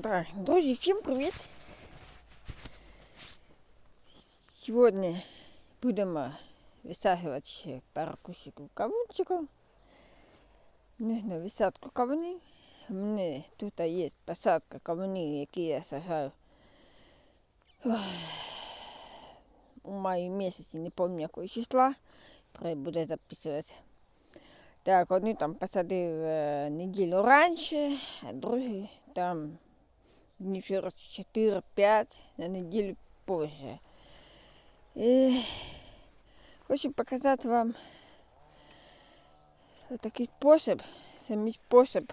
Так, друзі, всім привіт! Сьогодні будемо висаджувати пару кущиків кавунчиків. На висадку кавунів. У мене тут є посадка кавунів, які я сажаю у маї місяці, не пам'ятаю якого числа. Треба буде записувати. Так, одні там посадив е, неділю раніше, а другі там днів через 4-5 на неділю позже. І хочу показати вам такий спосіб, самий спосіб,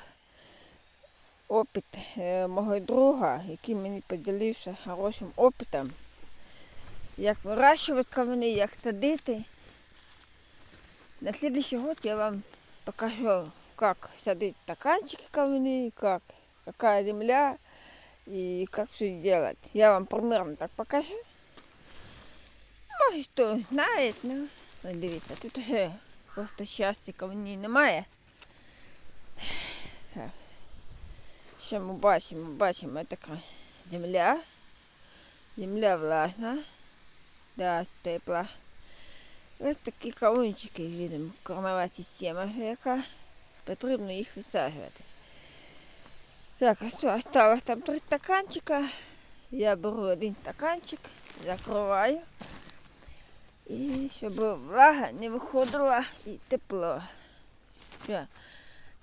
опит е, мого друга, який мені поділився хорошим опитом, як вирощувати кавуни, як садити. На следующий год я вам покажу, как садить стаканчики кавуны, как, какая земля и как все делать. Я вам примерно так покажу. Може, хто знає, ну, ось дивіться, тут вже просто щастя кавуні немає. Так. Що ми бачимо? Бачимо така земля. Земля влажна, да, тепла. Ось такі кавунчики видимо, корнова система, яка потрібно їх висаджувати. Так, що, осталось там три стаканчика. Я беру один стаканчик, закриваю. І щоб влага не виходила і тепло. Все.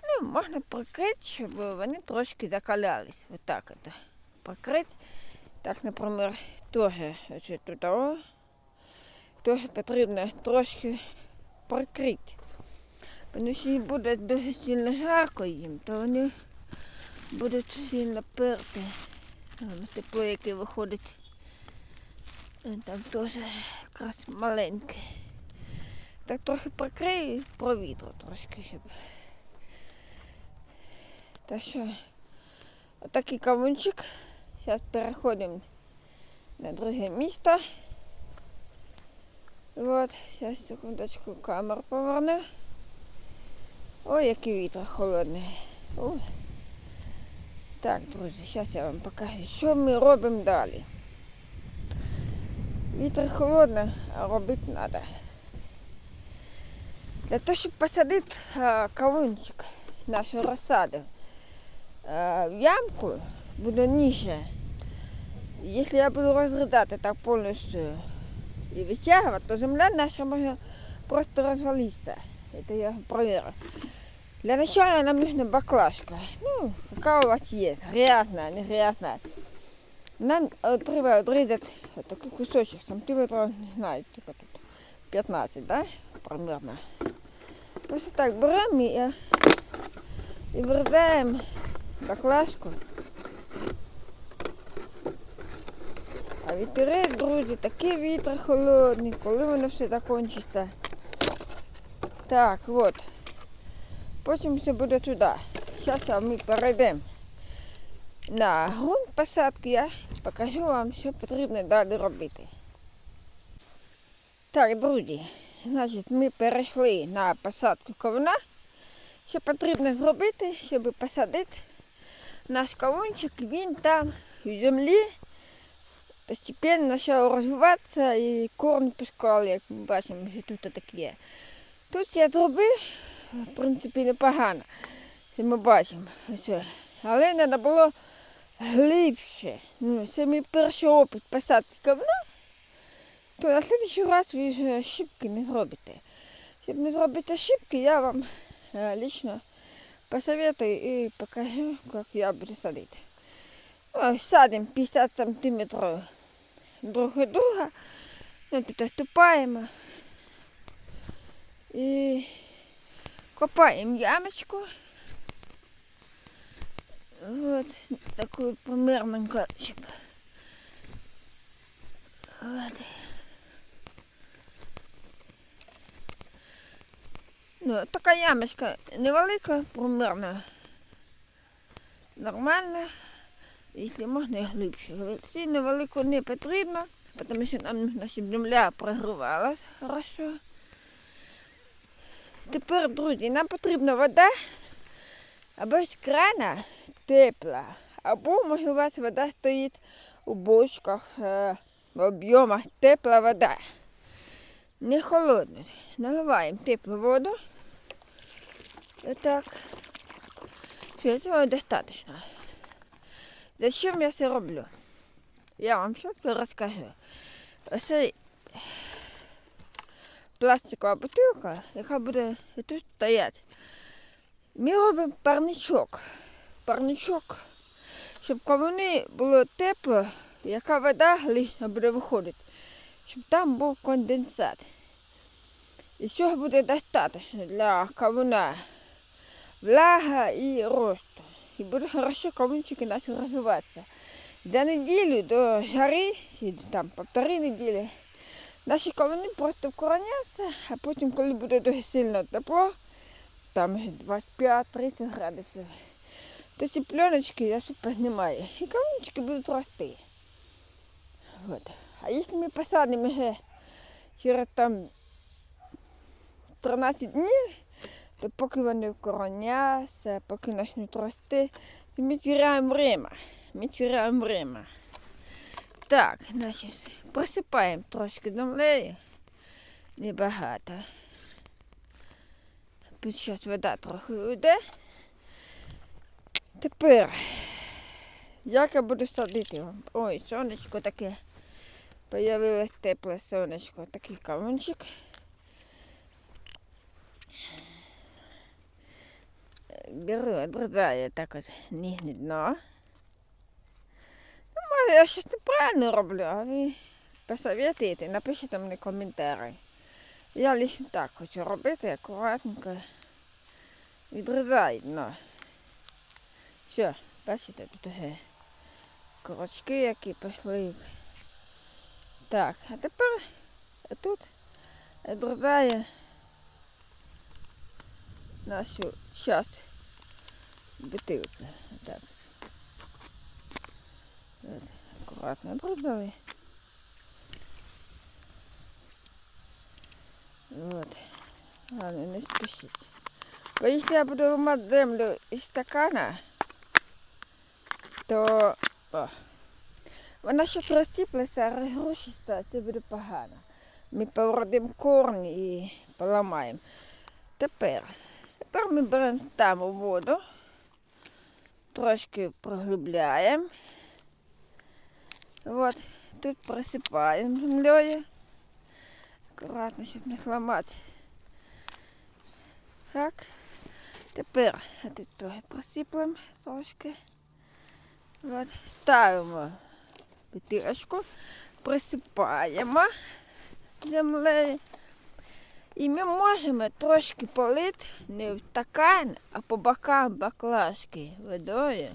Ну, можна прикрити, щоб вони трошки закалялись. Ось так от. Прикрити. Так, наприклад, теж ось тут. О, теж потрібно трошки прикрити. Тому що їм буде дуже сильно жарко їм, то вони будуть сильно перти. Тепло, яке виходить. Там теж якраз маленьке. Так трохи прикрию провітру трошки, щоб. Та що, отакий кавунчик. Зараз переходимо на друге місто. Вот, сейчас секундочку камеру поверну. Ой, який вітер холодний. Так, друзі, зараз я вам покажу, що ми робимо далі. Вітер холодний, а робити треба. Для того, щоб посадити кавунчик, нашу розсаду, в ямку буде ниже. Якщо я буду розрізати так повністю и вытягивать, то земля наша может просто развалиться. Это я проверю. Для начала нам нужна баклажка. Ну, какая у вас есть, грязная, не грязная. Нам э, треба отрезать вот такой кусочек, сантиметров, не знаю, типа тут 15, да, примерно. Просто так берем и, и вырезаем баклажку. А вітерець, друзі, такий вітер холодний, коли воно все закінчиться. Так, от. Потім все буде туди. Зараз ми перейдемо на ґрунт посадки. Я покажу вам, що потрібно далі робити. Так, друзі, значить, ми перейшли на посадку ковна. Що потрібно зробити, щоб посадити наш кавунчик, він там в землі постепенно почав розвиватися і корні пускали, як ми бачимо, що тут таке. Тут я зробив, в принципі, непогано. Це ми бачимо. Але треба було глибше. Ну, це мій перший опит посадки ковна, то на наступний раз ви шибки не зробите. Щоб не зробити ошибки, я вам е, лично посоветую і покажу, як я буду садити. Ось садимо 50 сантиметрів друг від друга. Ми тут оступаємо. І копаємо ямочку. Вот такую примерненько, щоб. Вот. Ну, така ямочка невелика, примерно. Нормально. Якщо можна і глибше. Сильно велику не потрібно, тому що нам нужно, щоб земля прогрівалась хорошо. Тепер, друзі, нам потрібна вода або з крана тепла, Або може у вас вода стоїть у бочках, е, в об'ємах, тепла вода. Не холодна. Наливаємо теплу воду. Отак. Все, цього достатньо. Зачем я це роблю? Я вам щось розкажу. Ось пластикова бутилка, яка буде тут стояти. Ми робимо парничок. Парничок, щоб кавуни було тепло, яка вода лишня буде виходити, щоб там був конденсат. І цього буде достатньо для кавуна. Влага і росту. І буде хорошо кавунчики наші розвиватися. За неділю до жари, там півтори неділі, наші кавуни просто вкороняться, а потім, коли буде дуже сильно тепло, там 25-30 градусів, то ці пленочки я все познімаю. І кавунчики будуть рости. От. А якщо ми посадимо вже через там 13 днів, то поки вони вкороняться, поки почнуть рости, то ми теряємо время. Ми теряємо время. Так, значить, просипаємо трошки землею. Небагато. Тут зараз вода трохи йде. Тепер, як я буду садити вам? Ой, сонечко таке. Появилось тепле сонечко, такий кавунчик. Беру, одрізаю так от нігне дно. Ну, може, я щось неправильно роблю, а ви посоветуєте, напишіть мені коментарі. Я лише так хочу робити, акуратненько. Відрізаю дно. Все, бачите, тут вже корочки які пішли. Так, а тепер тут відрізаю нашу час бутилку. Так. Акуратно відрізали. Вот. Ладно, не спешите. Бо если я буду вымать землю из стакана, то о, вона щось розсіплеться, розгрушиться, це буде погано. Ми породимо корні і поламаємо. Тепер, тепер ми беремо там воду, трошки проглубляємо. От, тут просипаємо землею. Акуратно, щоб не зламати. Так. Тепер тут трохи просиплемо трошки. От, ставимо бутилочку, присипаємо землею. І ми можемо трошки полити не в стакан, а по бокам баклажки водою.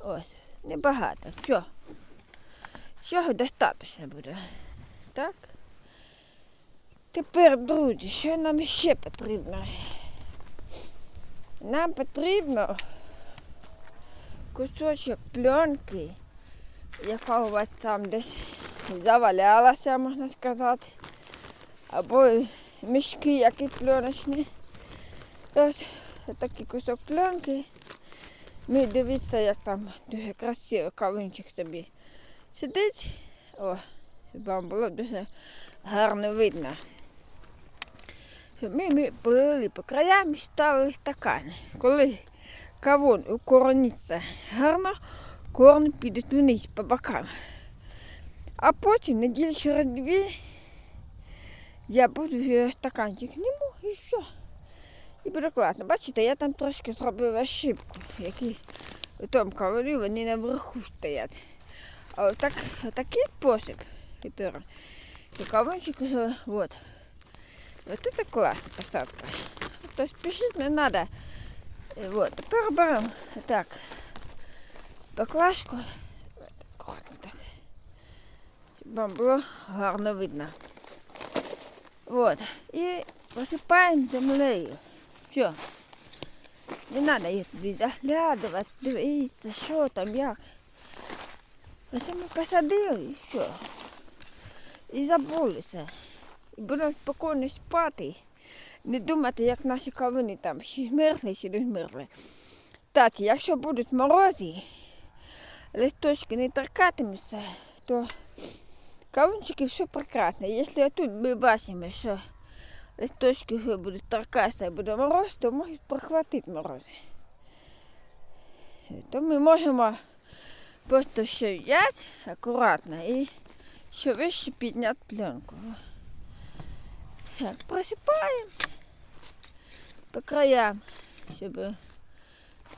Ось, небагато. Все. Всього достатньо буде. Так? Тепер, друзі, що нам ще потрібно? Нам потрібно кусочок пленки, яка у вас там десь завалялася, можна сказати. Або мішки, які пленочні. Ось такий кусок пленки. Ми дивіться, як там дуже красиво кавунчик собі сидить. О, щоб вам було дуже гарно видно. Щоб ми, ми полили по краям і ставили стакани. Коли кавун укорониться гарно, корни підуть вниз по бокам. А потім неділі через дві я буду стаканчик зніму і все. І буде класно. Бачите, я там трошки зробив ошибку, які у тому кавуні вони наверху стоять. А отак, отакий спосіб. І кавунчик, от. Вот это классная посадка. То есть спешить не надо. И вот, тепер беремо так. Баклажку. Вот, аккуратно так. Щоб вам було гарно видно. Вот. І посипаємо землею. Все. Не треба їх туди заглядувати, дивитися, що там, як. Ось ми посадили і все. І забулися. І будемо спокійно спати. Не думати, як наші кавуни там чи змерзли, чи не змерзли. Таті, якщо будуть морози, листочки не торкатимуться, то кавунчики все прекрасно. Якщо тут ми бачимо, що листочки вже будуть торкатися і буде мороз, то можуть прихватити морози. То ми можемо просто ще взяти акуратно і ще вище підняти пленку. Так, просипаємо по краям, щоб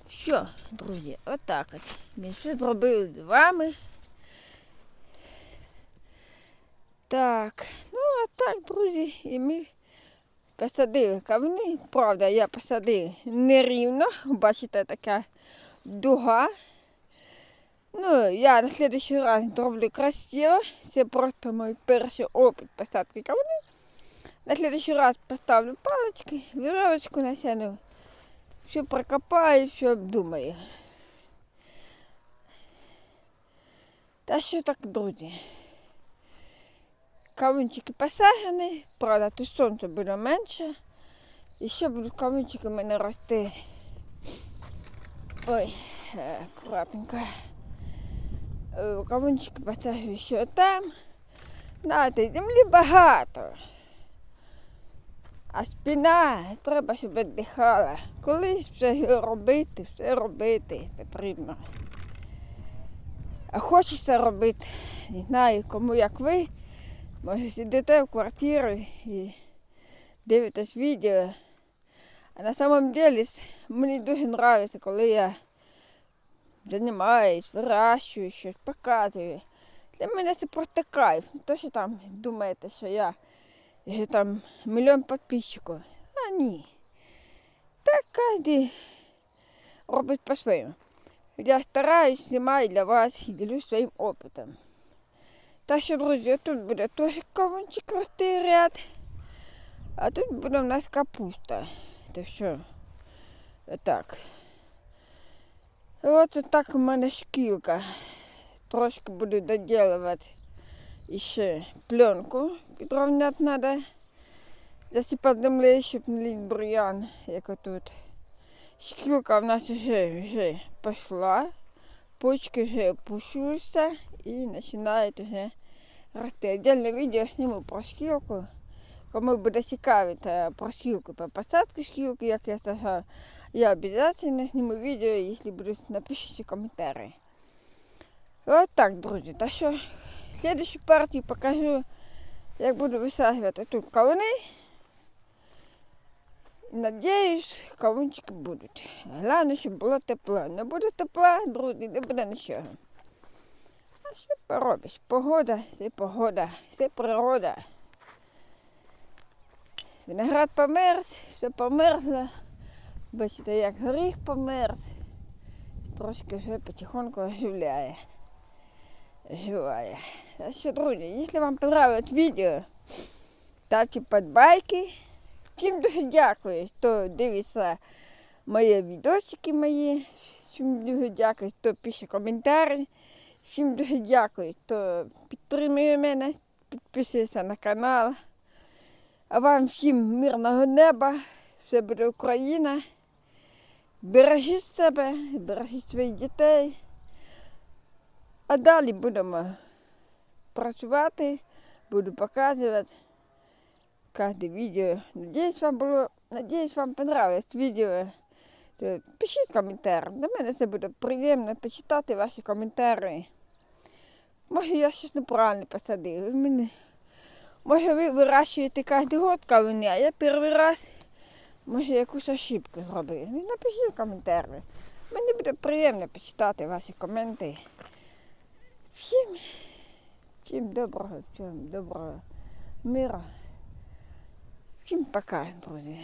все, друзі, отак от. Ми все зробили з вами. Так, ну а так, друзі, і ми посадили кавуни. Правда, я посадив нерівно, бачите, така дуга. Ну, я на следующий раз зроблю красиво. Це просто мій перший опит посадки кавуни. На следующий раз поставлю палочки, веревочку натяну. Все прокопаю, все обдумаю. Та що так, друзі? Кавунчики посаджені, правда, тут сонце буде менше. І ще будуть кавунчики в мене рости. Ой, е, акуратненько. Е, Кавунчики посаджую ще там. Знаєте, землі багато. А спина треба, щоб віддихала. Колись все робити, все робити потрібно. А хочеться робити. Не знаю, кому як ви. Може сидите в квартирі і дивитесь відео. А на самом деле мені дуже подобається, коли я займаюсь, вирощую щось, показую. Для мене це просто кайф. Не то, що там думаєте, що я там мільйон підписчиків. А ні. Так кожен робить по-своєму. Я стараюсь, знімаю для вас і ділюсь своїм опитом. Так що, друзі, тут буде теж кавунчик рости ряд. А тут буде у нас капуста. Так що, так. От так у мене шкілка. Трошки буду доділувати ще пленку. Підровняти треба. Засипати землею, щоб не лізь бур'ян, як отут. Шкілка в нас вже, вже пішла. Почки вже опущуються і починають вже рости. Отдельне відео зніму про шкілку. Кому буде цікавити про шкілку, про посадку шкілки, як я сажаю, я обов'язково зніму відео, якщо будуть, напишіть коментарі. От так, друзі. Та що, в следующій партії покажу, як буду висаджувати тут кавуни. Надіюсь, кавунчики будуть. Головне, щоб було тепло. Не буде тепла, друзі, не буде нічого. А що поробиш? Погода, це погода, це природа. Виноград померз, все померзло. Бачите, як горіх померз. Трошки вже потихоньку оживляє. Оживає. Що, друзі, якщо вам понравилось відео, ставте подбайки. Всім дуже дякую, хто дивиться мої відосики мої. Всім дуже дякую, хто пише коментарі. Всім дуже дякую, хто підтримує мене, підписується на канал. А вам всім мирного неба, все буде Україна. Бережіть себе, бережіть своїх дітей. А далі будемо працювати, буду показувати кожне відео. Надіюсь, вам було, надіюсь, вам понравилось відео. То пишіть коментар. Для мене це буде приємно почитати ваші коментарі. Може я щось неправильно посадив. Мене... Може ви вирощуєте кожен год кавуни, а я перший раз може якусь ошибку зробив. Ну, напишіть коментарі. Мені буде приємно почитати ваші коменти. Всім, всім доброго, всім доброго мира. Всім пока, друзі.